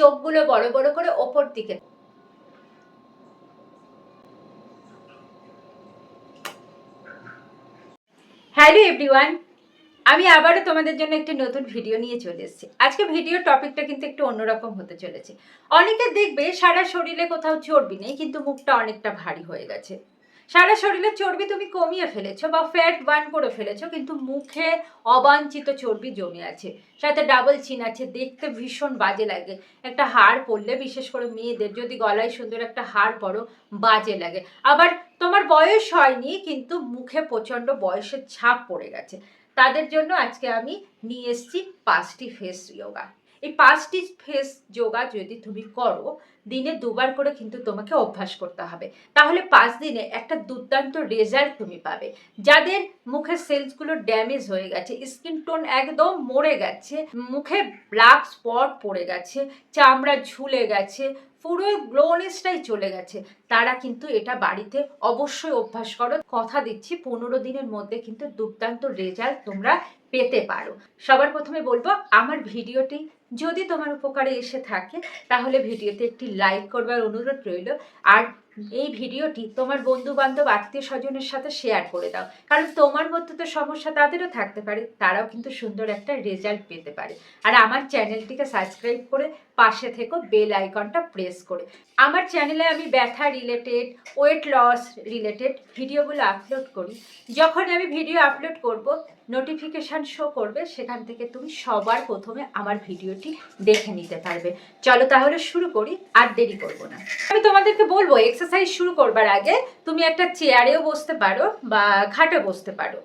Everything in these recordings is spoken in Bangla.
চোখগুলো বড় বড় করে ওপর দিকে। হ্যালো এভরিওয়ান আমি আবারও তোমাদের জন্য একটি নতুন ভিডিও নিয়ে চলে এসেছি। আজকে ভিডিও টপিকটা কিন্তু একটু অন্যরকম হতে চলেছে। অনেকে দেখবে সারা শরীরে কোথাও চর্বি নেই, কিন্তু মুখটা অনেকটা ভারী হয়ে গেছে। সারা শরীরে চর্বি তুমি কমিয়ে ফেলেছো বা ফ্যাট বার্ন করে ফেলেছো, কিন্তু মুখে অবাঞ্ছিত চর্বি জমে আছে। সাথে ডাবল চিন আছে, দেখতে ভীষণ বাজে লাগে। একটা হাড় পরলে, বিশেষ করে মেয়েদের, যদি গলায় সুন্দর একটা হাড় পরো, বাজে লাগে। আবার তোমার বয়স হয়নি, কিন্তু মুখে প্রচণ্ড বয়সের ছাপ পড়ে গেছে। তাদের জন্য আজকে আমি নিয়ে এসেছি পাঁচটি ফেস যোগা এই পাঁচটি ফেস যোগা যদি তুমি করো, দিনে দুবার করে কিন্তু তোমাকে অভ্যাস করতে হবে। তাহলে পাঁচ দিনে একটা দুর্দান্ত রেজাল্ট তুমি পাবে। যাদের মুখের সেলসগুলো ড্যামেজ হয়ে গেছে স্কিন টোন একদম মরে গেছে, মুখে ব্ল্যাক স্পট পড়ে গেছে, চামড়া ঝুলে গেছে, পুরো গ্লোনেসটাই চলে গেছে, তারা কিন্তু এটা বাড়িতে অবশ্যই অভ্যাস করো। কথা দিচ্ছি, পনেরো দিনের মধ্যে কিন্তু দুর্দান্ত রেজাল্ট তোমরা পেতে পারো। সবার প্রথমে বলব, আমার ভিডিওটি যদি তোমার উপকারে এসে থাকে, তাহলে ভিডিওতে একটি লাইক করবার অনুরোধ রইল। আর এই ভিডিওটি তোমার বন্ধু বান্ধব আত্মীয় স্বজনের সাথে শেয়ার করে দাও। কারণ তোমার মধ্যে তো সমস্যা তাদেরও থাকতে পারে, তারাও কিন্তু সুন্দর একটা রেজাল্ট পেতে পারে। আর আমার চ্যানেলটিকে সাবস্ক্রাইব করে পাশে থেকো বেল আইকনটা প্রেস করে। আমার চ্যানেলে আমি ব্যথা রিলেটেড ওয়েট লস রিলেটেড ভিডিওগুলো আপলোড করি। যখন আমি ভিডিও আপলোড করব নোটিফিকেশান শো করবে, সেখান থেকে তুমি সবার প্রথমে আমার ভিডিওটি দেখে নিতে পারবে। চলো তাহলে শুরু করি, আর দেরি করব না। আমি তোমাদেরকে বলব এক্সারসাইজ শুরু করবার আগে তুমি একটা চেয়ারেও বসতে পারো বা খাটে বসতে পারো।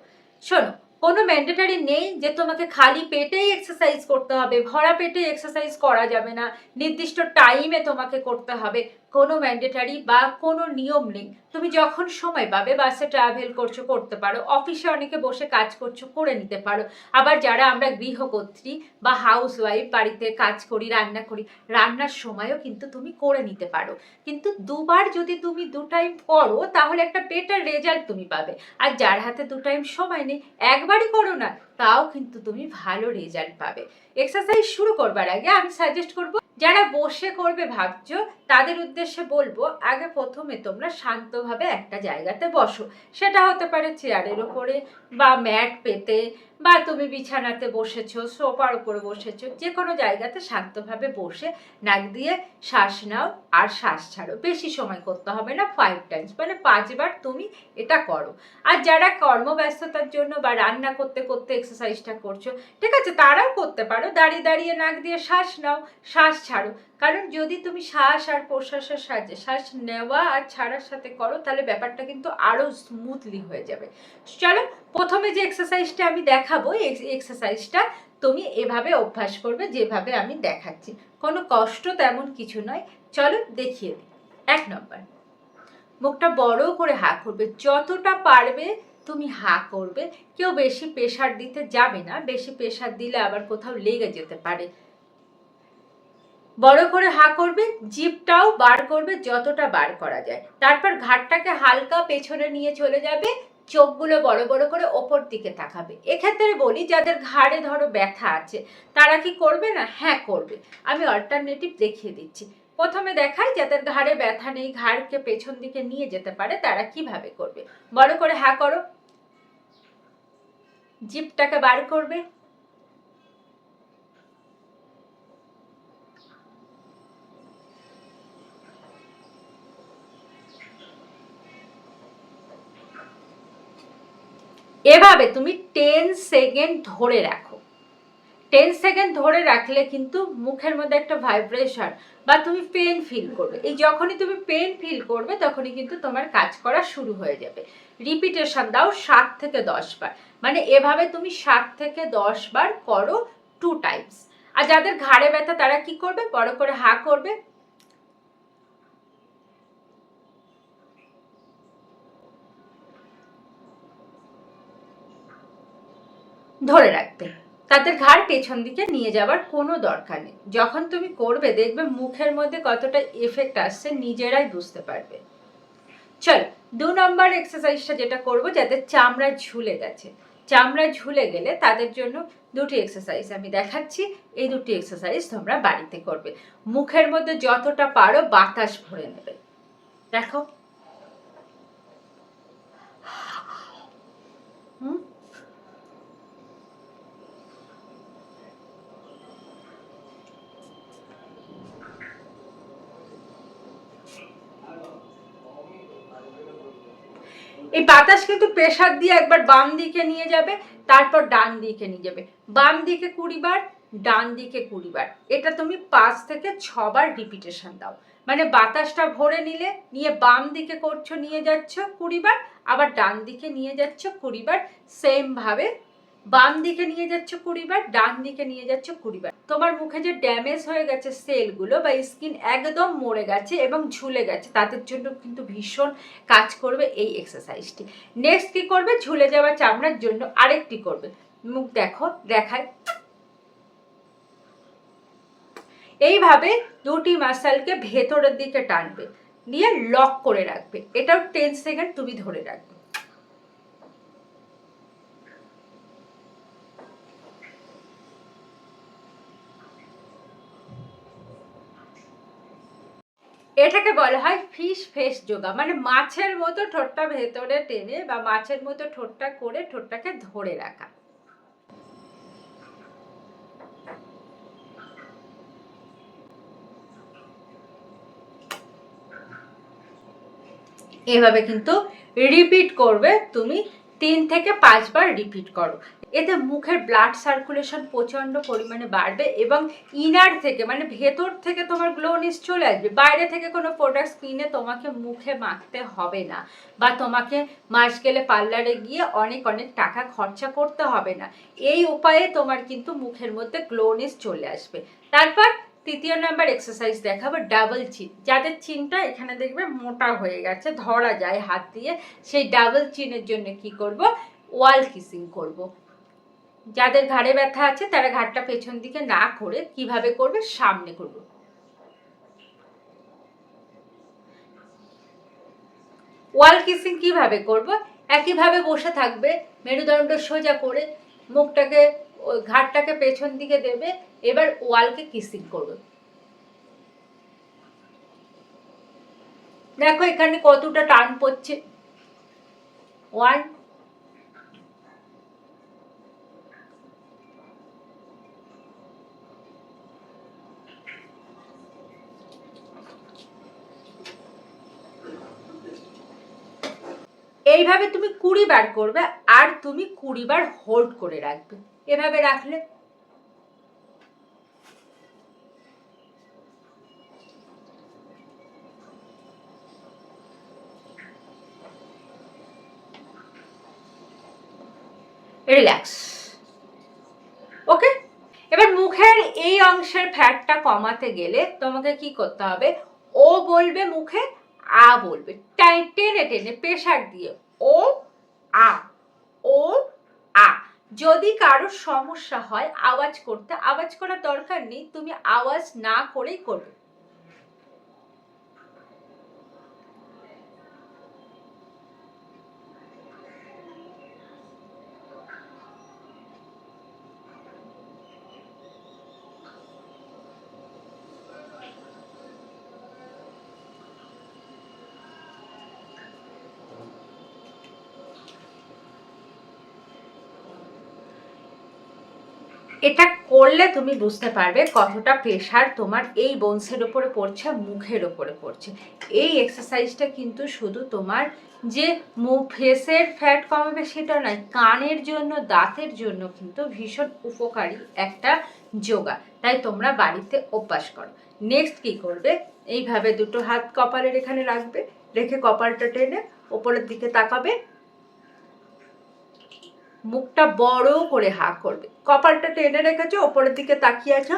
শোনো, কোনো ম্যান্ডেটারি নেই যে তোমাকে খালি পেটেই এক্সারসাইজ করতে হবে, ভরা পেটে এক্সারসাইজ করা যাবে না। নির্দিষ্ট টাইমে তোমাকে করতে হবে। কোনো ম্যান্ডেটারি বা কোনো নিয়ম নেই। তুমি যখন সময় পাবে বাসে ট্রাভেল করছ, করতে পারো। অফিসে অনেকে বসে কাজ করছ, করে নিতে পারো। আবার যারা আমরা গৃহকর্ত্রী বা হাউস ওয়াইফ বাড়িতে কাজ করি, রান্না করি, রান্নার সময়ও কিন্তু তুমি করে নিতে পারো। কিন্তু দুবার যদি তুমি দু টাইম করো, তাহলে একটা বেটার রেজাল্ট তুমি পাবে। আর যার হাতে দু টাইম সময় নেই, একবারই করো না, তাও কিন্তু তুমি ভালো রেজাল্ট পাবে। এক্সারসাইজ শুরু করবার আগে আমি সাজেস্ট করব যারা বসে করবে ভাবছ, তাদের উদ্দেশ্যে বলব, আগে প্রথমে তোমরা শান্তভাবে একটা জায়গাতে বসো। সেটা হতে পারে চেয়ারের ওপরে বা ম্যাট পেতে বা তুমি বিছানাতে বসেছো, সোফার উপরে বসেছো যে কোনো জায়গাতে শান্তভাবে বসে নাক দিয়ে শ্বাস নাও আর শ্বাস ছাড়ো। বেশি সময় করতে হবে না ফাইভ টাইমস মানে পাঁচবার তুমি এটা করো। আর যারা কর্মব্যস্ততার জন্য বা রান্না করতে করতে এক্সারসাইজটা করছ, ঠিক আছে, তারাও করতে পারো। দাঁড়িয়ে দাঁড়িয়ে নাক দিয়ে শ্বাস নাও, শ্বাস ছাড়ো। কারণ যদি তুমি শ্বাস আর প্রশ্বাসের সাহায্যে শ্বাস নেওয়া আর ছাড়ার সাথে করো, তাহলে ব্যাপারটা কিন্তু আরও স্মুথলি হয়ে যাবে। চলো প্রথমে যে এক্সারসাইজটা আমি দেখাবো এক্সারসাইজটা তুমি এভাবে অভ্যাস করবে যেভাবে আমি দেখাচ্ছি। কোনো কষ্ট তেমন কিছু নয়। চলো দেখিয়ে দিই। এক নম্বর, মুখটা বড় করে হা করবে। যতটা পারবে তুমি হা করবে। কেউ বেশি প্রেশার দিতে যাবে না। বেশি প্রেশার দিলে আবার কোথাও লেগে যেতে পারে। বড় করে হা করবে, জিপটাও বার করবে যতটা বার করা যায়। তারপর ঘাটটাকে হালকা পেছনে নিয়ে চলে যাবে। চোখগুলো বড় বড় করে ওপর দিকে তাকাবে। এক্ষেত্রে বলি, যাদের ঘাড়ে ধরো ব্যথা আছে, তারা কি করবে না? হ্যাঁ করবে। আমি অল্টারনেটিভ দেখিয়ে দিচ্ছি। প্রথমে দেখাই, যাদের ঘাড়ে ব্যথা নেই, ঘাড়কে পেছন দিকে নিয়ে যেতে পারে, তারা কীভাবে করবে? বড় করে হ্যাঁ করো। জিপটাকে বার করবে। এভাবে তুমি টেন সেকেন্ড ধরে রাখো। টেন সেকেন্ড ধরে রাখলে কিন্তু মুখের মধ্যে একটা ভাইব্রেশন বা তুমি পেন ফিল করবে। এই যখনই তুমি পেন ফিল করবে, তখনই কিন্তু তোমার কাজ করা শুরু হয়ে যাবে। রিপিটেশন দাও সাত থেকে দশ বার। মানে এভাবে তুমি সাত থেকে দশ বার করো টু টাইমস আর যাদের ঘাড়ে ব্যথা, তারা কি করবে? বড় করে হা করবে। ধরে রাখবে। তাদের ঘাড় পেছন দিকে নিয়ে যাবার কোনো দরকার নেই। যখন তুমি করবে, দেখবে মুখের মধ্যে কতটা এফেক্ট আসছে, নিজেরাই বুঝতে পারবে। চল, দু নম্বর এক্সারসাইজটা যেটা করব যাদের চামড়া ঝুলে গেছে। চামড়া ঝুলে গেলে তাদের জন্য দুটি এক্সারসাইজ আমি দেখাচ্ছি। এই দুটি এক্সারসাইজ তোমরা বাড়িতে করবে। মুখের মধ্যে যতটা পারো বাতাস ভরে নেবে। দেখো। এই বাতাস কিন্তু প্রেশার দিয়ে একবার বাম দিকে নিয়ে যাবে, তারপর ডান দিকে নিয়ে যাবে। বাম দিকে কুড়ি বার, ডান দিকে কুড়ি বার। এটা তুমি পাঁচ থেকে ছবার রিপিটেশন দাও। মানে বাতাসটা ভরে নিলে, নিয়ে বাম দিকে করছ, নিয়ে যাচ্ছ কুড়ি বার, আবার ডান দিকে নিয়ে যাচ্ছ কুড়ি বার সেম ভাবে বাম দিকে নিয়ে যাচ্ছ কুড়ি বার, ডান দিকে নিয়ে যাচ্ছ কুড়ি বার। তোমার মুখে যে ড্যামেজ হয়ে গেছে সেলগুলো বা স্কিন একদম মরে গেছে এবং ঝুলে গেছে, তাদের জন্য কিন্তু ভীষণ কাজ করবে এই এক্সারসাইজটি নেক্সট কি করবে? ঝুলে যাওয়া চামড়ার জন্য আরেকটি করবে। মুখ দেখো, দেখায়। এইভাবে দুটি মাসালকে ভেতরের দিকে টানবে, নিয়ে লক করে রাখবে। এটাও টেন সেকেন্ড তুমি ধরে রাখবে। এটাকে বলা হয় ফিশ ফেস যোগা। মানে মাছের মতো ঠোঁটটা ভেতরে টেনে বা মাছের মতো ঠোঁটটা করে ঠোঁটটাকে ধরে রাখা। এভাবে কিন্তু রিপিট করবে তুমি তিন থেকে পাঁচবার রিপিট করো। এতে মুখের ব্লাড সার্কুলেশন প্রচণ্ড পরিমাণে বাড়বে এবং ইনার থেকে মানে ভেতর থেকে তোমার গ্লোনিস চলে আসবে। বাইরে থেকে কোনো প্রোডাক্ট কিনে তোমাকে মুখে মাখতে হবে না বা তোমাকে মাস গেলে পার্লারে গিয়ে অনেক অনেক টাকা খরচা করতে হবে না। এই উপায়ে তোমার কিন্তু মুখের মধ্যে গ্লোনিস চলে আসবে। তারপর তৃতীয় নাম্বার এক্সারসাইজ দেখাবো ডাবল চিন যাদের চিনটা এখানে দেখবে মোটা হয়ে গেছে, ধরা যায় হাত দিয়ে, সেই ডাবল চিনের জন্য কি করব? ওয়াল কিসিং করব। যাদের ঘাড়ে ব্যথা আছে তারা ঘাড়টা পেছন দিকে না করে কীভাবে করবে সামনে করব। ওয়াল কিসিং কীভাবে করব? একইভাবে বসে থাকবে, মেরুদণ্ড সোজা করে মুখটাকে ঘাটটাকে পেছন দিকে দেবে, এবার ওয়ালকে কিসিং করবে। দেখো এখানে কতটা টান পড়ছে। ওয়ান এইভাবে তুমি কুড়ি বার করবে আর তুমি কুড়ি বার হোল্ড করে রাখবে। এভাবে রাখলে রিল্যাক্স ওকে এবার মুখের এই অংশের ফ্যাটটা কমাতে গেলে তোমাকে কি করতে হবে? ও বলবে মুখে আ বলবে। টাই টেনে টেনে প্রেশার দিয়ে ও, আ ও, আ। যদি কারোর সমস্যা হয় আওয়াজ করতে, আওয়াজ করার দরকার নেই, তুমি আওয়াজ না করেই করবে। এটা করলে তুমি বুঝতে পারবে কতটা প্রেশার তোমার এই বোনসের ওপরে পড়ছে মুখের ওপরে পড়ছে। এই এক্সারসাইজটা কিন্তু শুধু তোমার যে মুখ ফেসের ফ্যাট কমাবে সেটা নয়, কানের জন্য, দাঁতের জন্য কিন্তু ভীষণ উপকারী একটা যোগা। তাই তোমরা বাড়িতে অভ্যাস করো। নেক্সট কি করবে? এইভাবে দুটো হাত কপালের এখানে রাখবে, রেখে কপালটা টেনে ওপরের দিকে তাকাবে মুখটা বড় করে হা করবে। কপালটা টেনে রেখেছো, ওপরের দিকে তাকিয়ে আছো।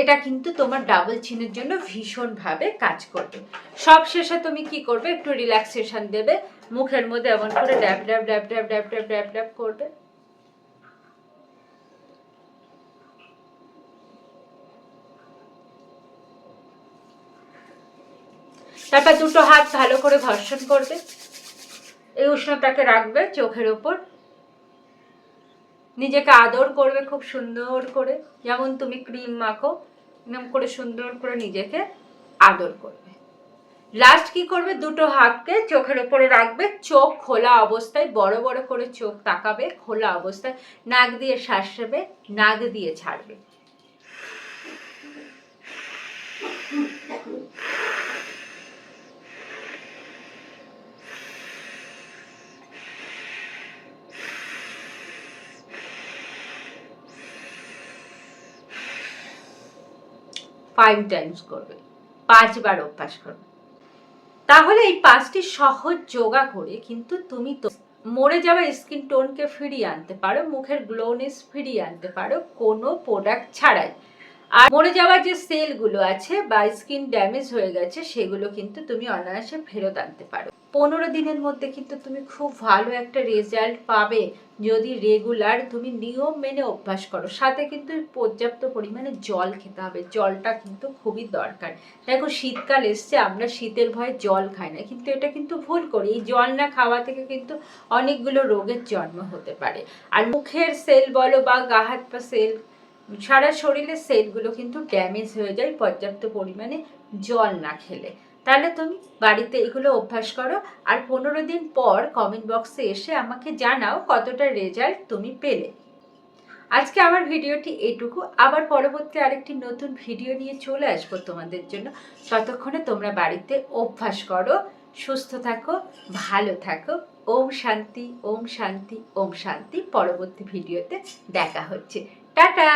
এটা কিন্তু তোমার ডাবল চিনের জন্য ভীষণভাবে কাজ করবে। সব শেষে তুমি কি করবে? একটু রিল্যাক্সেশন দেবে। মুখের মধ্যে এমন করে ড্যাপ ড্যাপ ড্যাপ ড্যাপ ড্যাপ ড্যাপ ড্যাপ ড্যাপ করবে। তারপর দুটো হাত ভালো করে ঘর্ষণ করবে। এই উষ্ণতাকে রাখবে চোখের ওপর। নিজেকে আদর করবে খুব সুন্দর করে। যেমন তুমি ক্রিম মাখো, এরকম করে সুন্দর করে নিজেকে আদর করবে। লাস্ট কি করবে? দুটো হাতকে চোখের উপরে রাখবে। চোখ খোলা অবস্থায়, বড় বড় করে চোখ তাকাবে, খোলা অবস্থায়। নাক দিয়ে শ্বাস নেবে, নাক দিয়ে ছাড়বে। ফাইভ টাইমস করবে। পাঁচবার অভ্যাস করবে। তাহলে এই পাঁচটি সহজ যোগা করে কিন্তু তুমি তো মরে যাওয়া স্কিন টোনকে ফিরিয়ে আনতে পারো, মুখের গ্লোনেস ফিরিয়ে আনতে পারো, কোনো প্রোডাক্ট ছাড়াই। আর মরে যাওয়া যে সেলগুলো আছে বা স্কিন ড্যামেজ হয়ে গেছে, সেগুলো কিন্তু তুমি অনায়াসে ফেরত আনতে পারো। পনেরো দিনের মধ্যে কিন্তু তুমি খুব ভালো একটা রেজাল্ট পাবে যদি রেগুলার তুমি নিয়ম মেনে অভ্যাস করো। সাথে কিন্তু পর্যাপ্ত পরিমাণে জল খেতে হবে। জলটা কিন্তু খুবই দরকার। দেখো শীতকাল এসছে, আমরা শীতের ভয়ে জল খাই না। কিন্তু এটা কিন্তু ভুল করি। এই জল না খাওয়া থেকে কিন্তু অনেকগুলো রোগের জন্ম হতে পারে। আর মুখের সেল বলো বা গা হাত পা সেল সারা শরীরের সেলগুলো কিন্তু ড্যামেজ হয়ে যায়, পর্যাপ্ত পরিমাণে জল না খেলে। তাহলে তুমি বাড়িতে এগুলো অভ্যাস করো আর পনেরো দিন পর কমেন্ট বক্সে এসে আমাকে জানাও কতটা রেজাল্ট তুমি পেলে। আজকে আমার ভিডিওটি এটুকু। আবার পরবর্তী আরেকটি নতুন ভিডিও নিয়ে চলে আসব তোমাদের জন্য। ততক্ষণে তোমরা বাড়িতে অভ্যাস করো, সুস্থ থাকো, ভালো থাকো। ওম শান্তি ওম শান্তি ওম শান্তি। পরবর্তী ভিডিওতে দেখা হচ্ছে। টাটা